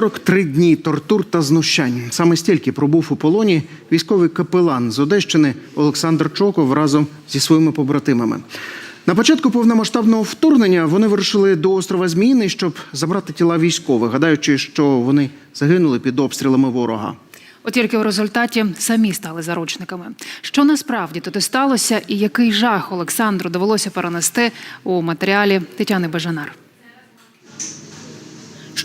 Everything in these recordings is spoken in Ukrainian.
43 дні тортур та знущань. Саме стільки пробув у полоні військовий капелан з Одещини Олександр Чоков разом зі своїми побратимами. На початку повномасштабного вторгнення вони вирушили до острова Зміїний, щоб забрати тіла військових, гадаючи, що вони загинули під обстрілами ворога. От тільки в результаті самі стали заручниками. Що насправді туди сталося, і який жах Олександру довелося перенести у матеріалі Тетяни Бежанар.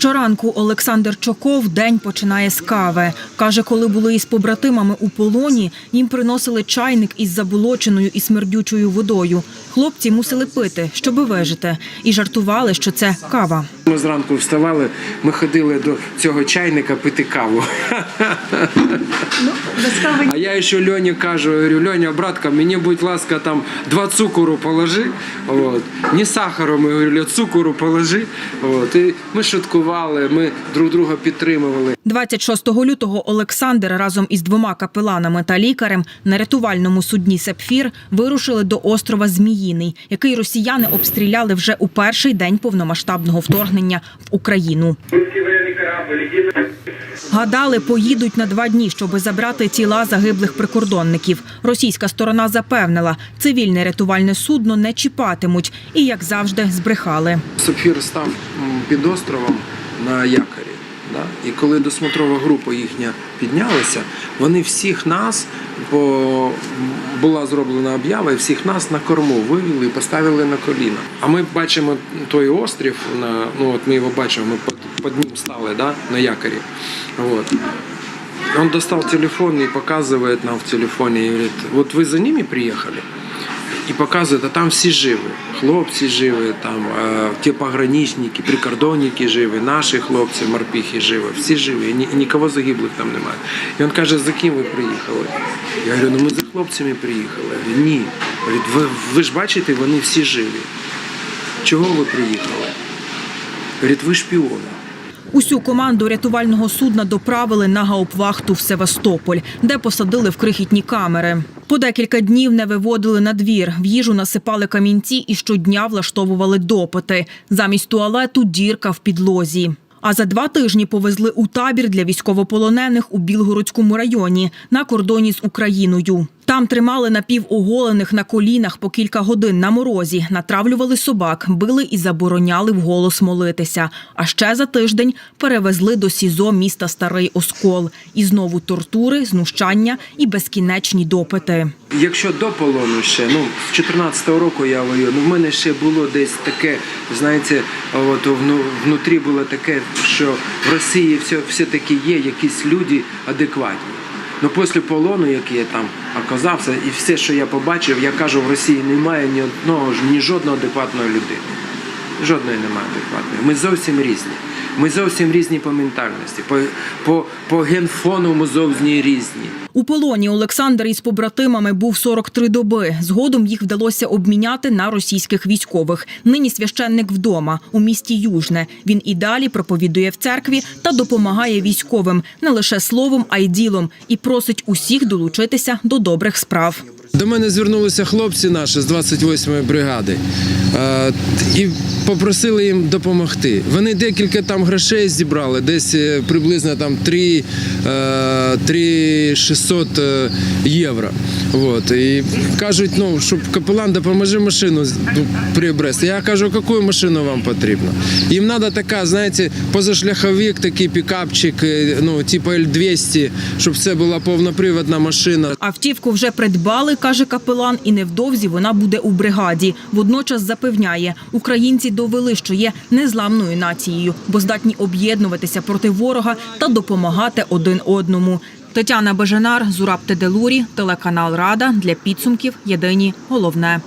Щоранку Олександр Чоков день починає з кави. Каже, коли були із побратимами у полоні, їм приносили чайник із заболоченою і смердючою водою. Хлопці мусили пити, щоби вижити, і жартували, що це кава. Ми зранку вставали, ми ходили до цього чайника пити каву. А я ще Льоні кажу, говорю, Льоня, братка, мені, будь ласка, там два цукору положи. От. Не сахару, ми говорили, цукору положи. От. І ми шуткували, ми друг друга підтримували. 26 лютого Олександр разом із двома капеланами та лікарем на рятувальному судні Сапфір вирушили до острова Зміїний, який росіяни обстріляли вже у перший день повномасштабного вторгнення в Україну. Гадали, поїдуть на два дні, щоб забрати тіла загиблих прикордонників. Російська сторона запевнила, цивільне рятувальне судно не чіпатимуть і, як завжди, збрехали. Сапфір став під островом на якорі. І коли досмотрова група їхня піднялася, вони всіх нас, бо була зроблена об'ява, і всіх нас на корму вивели і поставили на коліна. А ми бачимо той острів, на, ну от ми його бачимо, ми під, ним стали да? на якорі. От. Он достал телефон и показывает нам в телефоне и говорит, вот вы за ними приехали? І показує, а там всі живі. Хлопці живі, там ті пограничники, прикордонники живі, наші хлопці, морпіхи живі, всі живі, ні, нікого загиблих там немає. І він каже, за ким ви приїхали? Я говорю, ну ми за хлопцями приїхали. Я ні. Ви, ви ж бачите, вони всі живі. Чого ви приїхали? Говорить, ви шпіони. Усю команду рятувального судна доправили на гауптвахту в Севастополь, де посадили в крихітні камери. По декілька днів не виводили на двір. В їжу насипали камінці і щодня влаштовували допити. Замість туалету дірка в підлозі. А за два тижні повезли у табір для військовополонених у Білгородському районі на кордоні з Україною. Там тримали напівоголених на колінах по кілька годин на морозі, натравлювали собак, били і забороняли вголос молитися. А ще за тиждень перевезли до СІЗО міста Старий Оскол. І знову тортури, знущання і безкінечні допити. Якщо до полону ще, ну з 14-го року я воюю, ну в мене ще було десь таке, знаєте, от вну- внутрі було таке, що в Росії все, все-таки є якісь люди адекватні. Ну після полону, який я там оказався, і все, що я побачив, я кажу, в Росії немає ні одного ні жодного адекватної людини. Жодної немає адекватної. Ми зовсім різні. Ми зовсім різні по ментальності, по, по, по генфону ми зовсім різні. У полоні Олександр із побратимами був 43 доби. Згодом їх вдалося обміняти на російських військових. Нині священник вдома у місті Южне. Він і далі проповідує в церкві та допомагає військовим не лише словом, а й ділом, і просить усіх долучитися до добрих справ. До мене звернулися хлопці наші з 28-ї бригади е, і попросили їм допомогти. Вони декілька там грошей зібрали, десь е, приблизно там 3, е, 3 600 е, євро. Вот. І кажуть, ну, щоб капелан допоможи машину ну, приобрести. Я кажу, яку машину вам потрібно? Їм треба така, знаєте, позашляховик, такий пікапчик, е, ну, типу L200, щоб це була повноприводна машина. Автівку вже придбали, каже капелан, і невдовзі вона буде у бригаді. Водночас запевняє, українці довели, що є незламною нацією, бо здатні об'єднуватися проти ворога та допомагати один одному. Тетяна Бежанар, Зураб Теделурі, телеканал Рада для підсумків. Єдині головне.